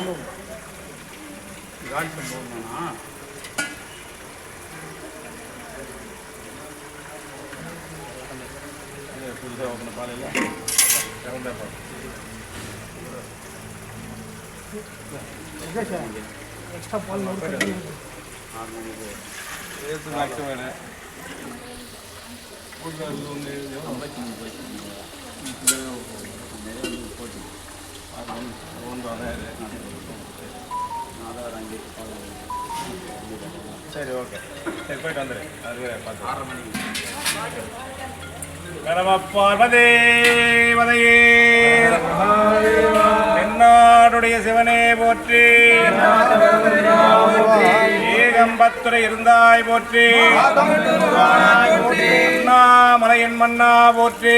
சம்பவம் காலி சம்பவம் தானா இது புதுசாக ஓப்பன பாலையில் ரவுண்டாக பால் எக்ஸ்ட்ரா பால் நோட் ஆறு மணிக்கு ஏற்று மேக்ஸிமம் ஒன்று சரி ஓகே சரி போயிட்டு வந்துடு அது பார்த்து ஆறரை மணிக்கு கரம பார்வதே வதையே. தென்னாடுடைய சிவனே போற்றி. ஏகம்பத்துரை இருந்தாய் போற்றி. அண்ணாமலையன் மன்னா போற்றி.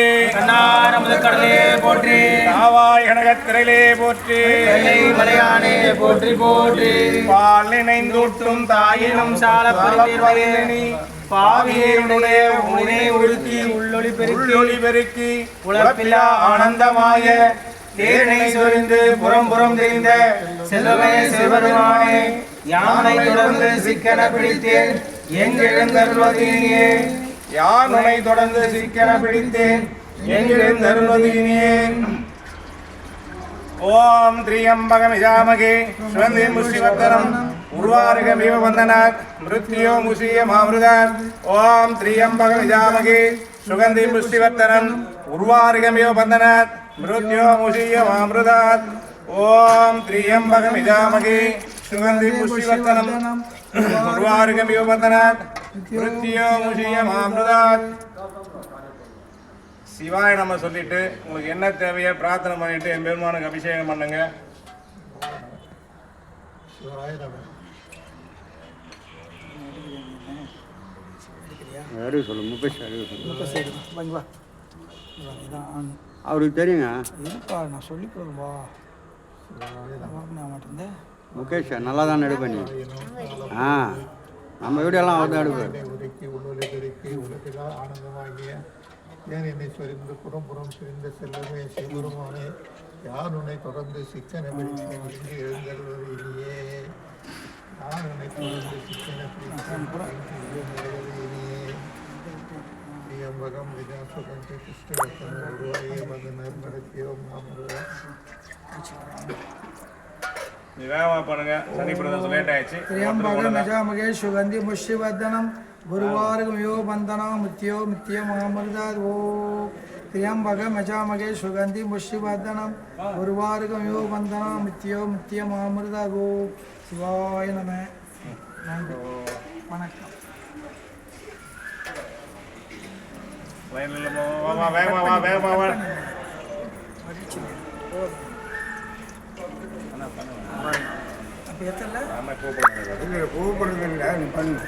கடலே போற்றி காவாய் கனகத்திரையிலே போற்றி. மலையானே போற்றி போற்றி பால் நினைந்தூட்டும் தாயினும் சால பரிந்தேனி பாவியனுடைய உனை உருக்கி உள்ளொளி பெருக்கி உள்ளொளி பெருக்கி உழப்பில்லா ஆனந்தமாய தேனை சொரிந்து புறம் புறம் தெரிந்த செல்வமே சிவருமானே யானை தொடர்ந்து சிக்கன பிடித்தேன். எங்கெழுந்தருள்வதீனியே யானை தொடர்ந்து சிக்கன பிடித்தேன். எங்கிருந்தருள்வதீனியே. ஓம் திரியம்பகமிஜாமகே சுவந்தி முஷிவத்தரம் உருவாருகமிவ வந்தனாத் மிருத்யோ முஷிய மாமிருதார். ஓம் திரியம்பகமிஜாமகே சுகந்தி புஷ்டிவர்த்தனம் உருவாருகமிவ வந்தனாத் மிருத்யோ முஷிய மாமிருதாத் ஓம் திரியம்பகமிஜாமகே புஷ்டிவர்த்தனம் உருவாருகமிவ வந்தனாத் மிருத்யோ முஷிய மாமிருதாத் சிவாய நம்ம சொல்லிட்டு உங்களுக்கு என்ன தேவையோ பிரார்த்தனை பண்ணிட்டு என் பெருமானுக்கு அபிஷேகம் பண்ணுங்க. அருகு சொல்லு முகேஷ் அருகு சொல்லு வா அவருக்கு தெரியுங்க. இருப்பா நான் சொல்லி கொடுப்பா மாட்டேன் முகேஷ் நல்லா தான் எடுப்ப நீ. ஆ நம்ம வீடியோலாம் அவர் தான் எடுப்பார். உருக்கி உள்ளொலி பெருக்கி உலகிலா ஆனந்தமாகிய ஏன் என்னை சொரிந்து புறம் புறம் சிரிந்த செல்லவே சிவருமானே யார் உன்னை தொடர்ந்து சிக்கன பிடித்தேன் எழுந்தருவது இல்லையே யார் உன்னை தொடர்ந்து சிக்கன பிடித்தேன் இனியே? திரியம்பகம் விஜாசுகம் கிருஷ்ணரத்தன உருவாகிய மகனர் நடத்தியோம் வேகமாக பண்ணுங்க சனி பிரதோஷம் லேட் ஆயிடுச்சு. சுகந்தி புஷ்டிவர்தனம் குருவார்கம் யோ பந்தனா முத்தியோ மித்தியோ மகாமிருதா ஓ திரியம்பக மஜாமகே சுகந்தி புஷ்டிவர்தனம் குருவார்கம் யோ பந்தனா மித்தியோ மித்திய மகாமிருதா வணக்கம். வேகமா அப்போ எத்தனை கூப்பிடுங்க கூப்பிடுறது இல்லை நீ பண்ணு.